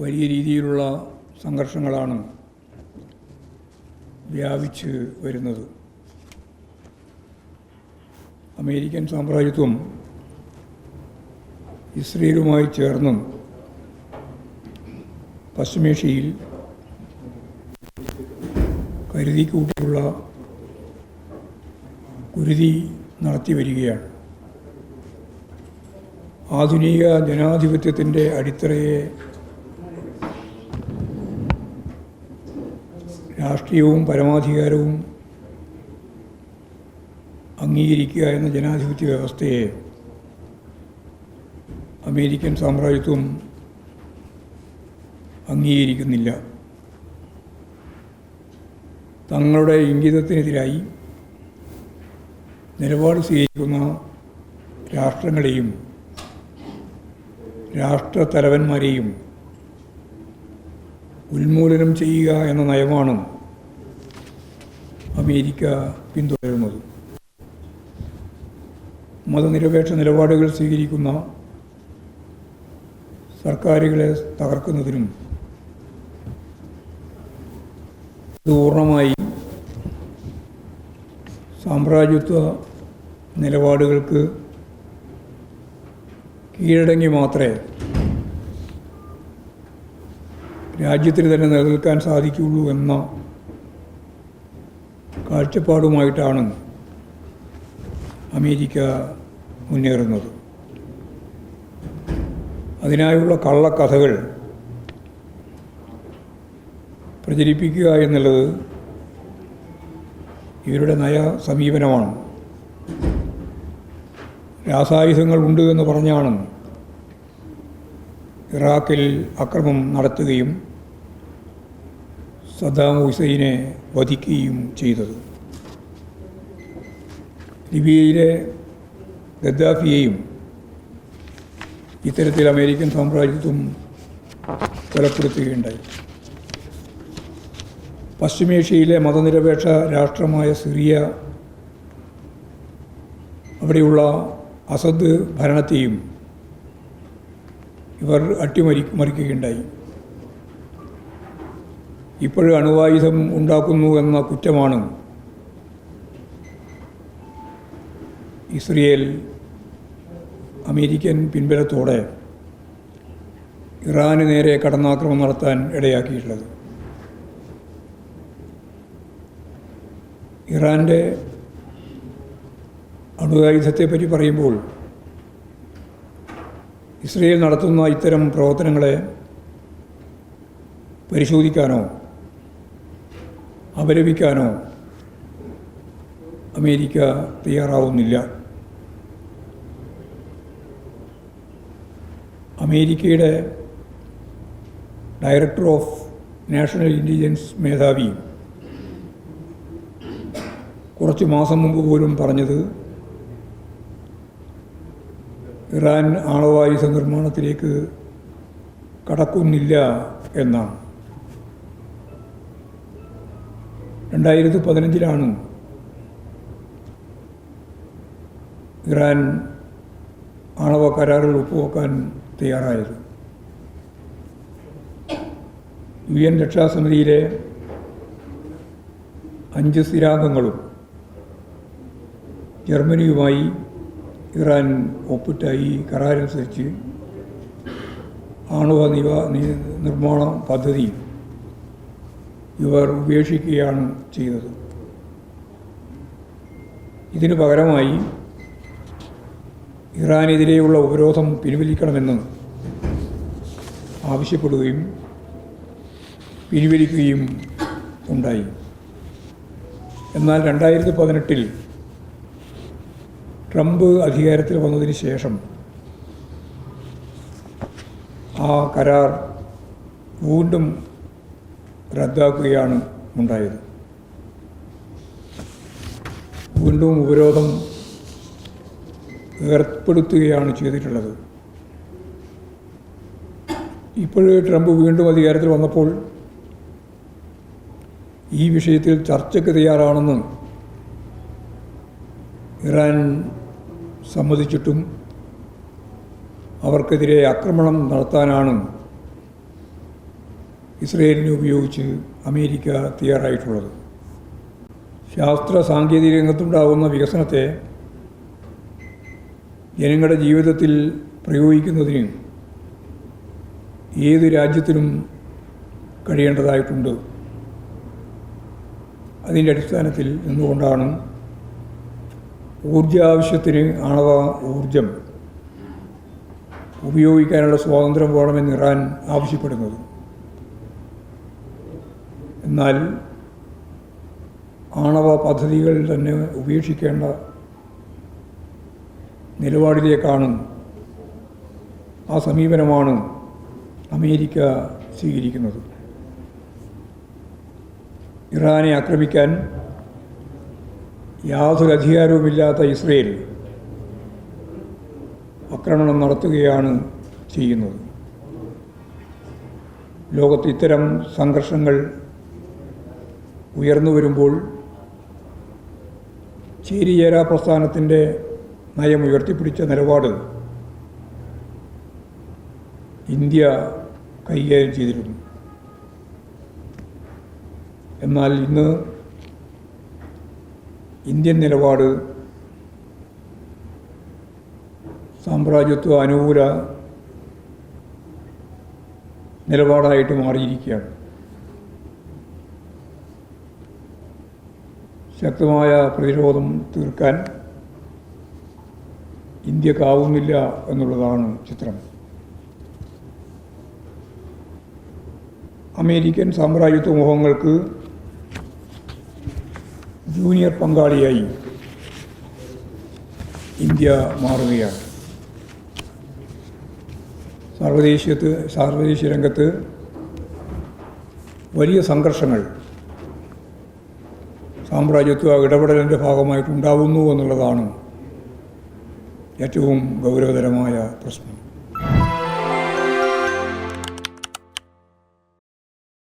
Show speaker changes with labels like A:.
A: വലിയ രീതിയിലുള്ള സംഘർഷങ്ങളാണ് വ്യാപിച്ച് വരുന്നത്. അമേരിക്കൻ സാമ്രാജ്യത്വം ഇസ്രയേലുമായി ചേർന്നും പശ്ചിമേഷ്യയിൽ കരുതി കൂട്ടിയുള്ള കുരുതി നടത്തി വരികയാണ്. ആധുനിക ജനാധിപത്യത്തിന്റെ അടിത്തറയെ രാഷ്ട്രീയവും പരമാധികാരവും അംഗീകരിക്കുക എന്ന ജനാധിപത്യ വ്യവസ്ഥയെ അമേരിക്കൻ സാമ്രാജ്യത്വം അംഗീകരിക്കുന്നില്ല. തങ്ങളുടെ ഇംഗിതത്തിനെതിരായി നിലപാട് സ്വീകരിക്കുന്ന രാഷ്ട്രങ്ങളെയും രാഷ്ട്രത്തലവന്മാരെയും ഉന്മൂലനം ചെയ്യുക എന്ന നയമാണ് അമേരിക്ക പിന്തുടരുന്നത്. മതനിരപേക്ഷ നിലപാടുകൾ സ്വീകരിക്കുന്ന സർക്കാരുകളെ തകർക്കുന്നതിനും പൂർണമായി സാമ്രാജ്യത്വ നിലപാടുകൾക്ക് കീഴടങ്ങി മാത്രമേ രാജ്യത്തിന് തന്നെ നിലനിൽക്കാൻ സാധിക്കുകയുള്ളൂ എന്ന കാഴ്ചപ്പാടുമായിട്ടാണ് അമേരിക്ക മുന്നേറുന്നത്. അതിനായുള്ള കള്ളക്കഥകൾ പ്രചരിപ്പിക്കുക എന്നുള്ളത് ഇവരുടെ നയ സമീപനമാണ്. രാസായുധങ്ങൾ ഉണ്ട് എന്ന് പറഞ്ഞാണ് ഇറാഖിൽ അക്രമം നടത്തുകയും സദ്ദാം ഹുസൈനെ വധിക്കുകയും ചെയ്തത്. ലിബിയയിലെ ഗദ്ദാഫിയെയും ഇത്തരത്തിൽ അമേരിക്കൻ സാമ്രാജ്യത്വം കൊലപ്പെടുത്തുകയുണ്ടായി. പശ്ചിമേഷ്യയിലെ മതനിരപേക്ഷ രാഷ്ട്രമായ സിറിയ അവിടെയുള്ള അസദ് ഭരണത്തെയും ഇവർ അട്ടിമറി മറിക്കുകയുണ്ടായി. ഇപ്പോഴും അണുവായുധം ഉണ്ടാക്കുന്നു എന്ന കുറ്റമാണ് ഇസ്രയേൽ അമേരിക്കൻ പിൻബലത്തോടെ ഇറാന് നേരെ കടന്നാക്രമണം നടത്താൻ ഇടയാക്കിയിട്ടുള്ളത്. ഇറാന്റെ അണുവായുധത്തെപ്പറ്റി പറയുമ്പോൾ ഇസ്രയേൽ നടത്തുന്ന ഇത്തരം പ്രവർത്തനങ്ങളെ പരിശോധിക്കാനോ അപലപിക്കാനോ അമേരിക്ക തയ്യാറാവുന്നില്ല. അമേരിക്കയുടെ ഡയറക്ടർ ഓഫ് നാഷണൽ ഇന്റലിജൻസ് മേധാവി കുറച്ച് മാസം മുമ്പ് പോലും പറഞ്ഞത് ഇറാൻ ആണവായുധ നിർമ്മാണത്തിലേക്ക് കടക്കുന്നില്ല എന്നാണ്. രണ്ടായിരത്തി പതിനഞ്ചിലാണ് ഇറാൻ ആണവ കരാറിൽ ഒപ്പുവെക്കാൻ തയ്യാറായത്. യു എൻ രക്ഷാസമിതിയിലെ അഞ്ച് സ്ഥിരാംഗങ്ങളും ജർമ്മനിയുമായി ഇറാൻ ഒപ്പിട്ട ഈ കരാറനുസരിച്ച് ആണവ നിവ നിർമ്മാണ പദ്ധതി ഇവർ ഉപേക്ഷിക്കുകയാണ് ചെയ്തത് ഇതിനു പകരമായി ഇറാനെതിരെയുള്ള ഉപരോധം പിൻവലിക്കണമെന്ന് ആവശ്യപ്പെടുകയും പിൻവലിക്കുകയും ഉണ്ടായി. എന്നാൽ രണ്ടായിരത്തി പതിനെട്ടിൽ ട്രംപ് അധികാരത്തിൽ വന്നതിന് ശേഷം ആ കരാർ വീണ്ടും റദ്ദാക്കുകയാണ് ഉണ്ടായത്. വീണ്ടും ഉപരോധം ഏർപ്പെടുത്തുകയാണ് ചെയ്തിട്ടുള്ളത്. ഇപ്പോഴ് ട്രംപ് വീണ്ടും അധികാരത്തിൽ വന്നപ്പോൾ ഈ വിഷയത്തിൽ ചർച്ചയ്ക്ക് തയ്യാറാണെന്ന് ഇറാൻ സമ്മതിച്ചിട്ടും അവർക്കെതിരെ ആക്രമണം നടത്താനാണ് ഇസ്രയേലിനെ ഉപയോഗിച്ച് അമേരിക്ക തയ്യാറായിട്ടുള്ളത്. ശാസ്ത്ര സാങ്കേതിക രംഗത്തുണ്ടാകുന്ന വികസനത്തെ ജനങ്ങളുടെ ജീവിതത്തിൽ പ്രയോഗിക്കുന്നതിന് ഏത് രാജ്യത്തിനും കഴിയേണ്ടതായിട്ടുണ്ട്. അതിന്റെ അടിസ്ഥാനത്തിൽ നിന്നുകൊണ്ടാണ് ഊർജാവശ്യത്തിന് ആണവ ഊർജം ഉപയോഗിക്കാനുള്ള സ്വാതന്ത്ര്യം വേണമെന്ന് ഇറാൻ ആവശ്യപ്പെടുന്നത്. എന്നാൽ ആണവ പദ്ധതികൾ തന്നെ ഉപേക്ഷിക്കേണ്ട നിലപാടിലേക്കാണ് ആ സമീപനമാണ് അമേരിക്ക സ്വീകരിക്കുന്നത്. ഇറാനെ ആക്രമിക്കാൻ യാതൊരു അധികാരവുമില്ലാത്ത ഇസ്രയേൽ ആക്രമണം നടത്തുകയാണ് ചെയ്യുന്നത്. ലോകത്ത് ഇത്തരം സംഘർഷങ്ങൾ ഉയർന്നു വരുമ്പോൾ ചേരിചേരാ പ്രസ്ഥാനത്തിന്റെ നയം ഉയർത്തിപ്പിടിച്ച നിലപാട് ഇന്ത്യ കൈകാര്യം ചെയ്തിരുന്നു. എന്നാൽ ഇന്ന് ഇന്ത്യൻ നിലപാട് സാമ്രാജ്യത്വ അനുകൂല നിലപാടായിട്ട് മാറിയിരിക്കുകയാണ്. ശക്തമായ പ്രതിരോധം തീർക്കാൻ ഇന്ത്യക്കാവുന്നില്ല എന്നുള്ളതാണ് ചിത്രം. അമേരിക്കൻ സാമ്രാജ്യത്വ മോഹങ്ങൾക്ക് ജൂനിയർ പങ്കാളിയായി ഇന്ത്യ മാറുകയാണ്. സാർവദേശീയത്ത് സാർവദേശീയ രംഗത്ത് വലിയ സംഘർഷങ്ങൾ സാമ്രാജ്യത്വ ഇടപെടലിന്റെ ഭാഗമായിട്ടുണ്ടാവുന്നു എന്നുള്ളതാണ് ഏറ്റവും ഗൗരവതരമായ പ്രശ്നം.